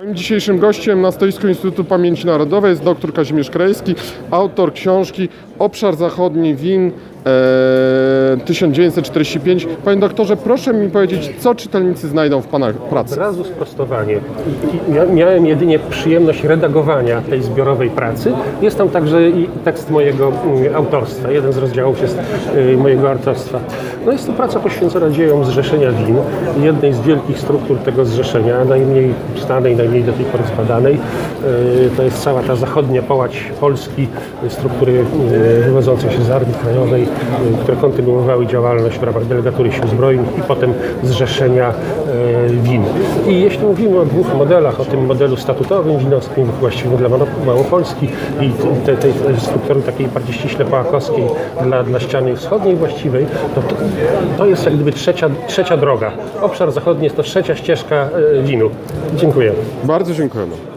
Moim dzisiejszym gościem na stoisku Instytutu Pamięci Narodowej jest dr Kazimierz Krajewski, autor książki Obszar Zachodni Win 1945. Panie doktorze, proszę mi powiedzieć, co czytelnicy znajdą w Pana Od pracy? razu sprostowanie. Miałem jedynie przyjemność redagowania tej zbiorowej pracy. Jest tam także i tekst mojego mm, autorstwa. Jeden z rozdziałów jest y, mojego autorstwa. No jest to praca poświęcona dziejom Zrzeszenia Win, jednej z wielkich struktur tego zrzeszenia, najmniej znanej, najmniej do tej pory zbadanej. Y, To jest cała ta zachodnia połać Polski, y, struktury wywodzące się z Armii Krajowej, które kontynuowały działalność w ramach delegatury sił zbrojnych i potem zrzeszenia e, win. I jeśli mówimy o dwóch modelach, o tym modelu statutowym winowskim, właściwie dla Małopolski i tej, tej, struktury takiej bardziej ściśle połakowskiej dla, dla ściany wschodniej właściwej, to, to, to jest jak gdyby trzecia, trzecia droga. Obszar zachodni jest to trzecia ścieżka e, winu. Dziękuję. Bardzo dziękujemy.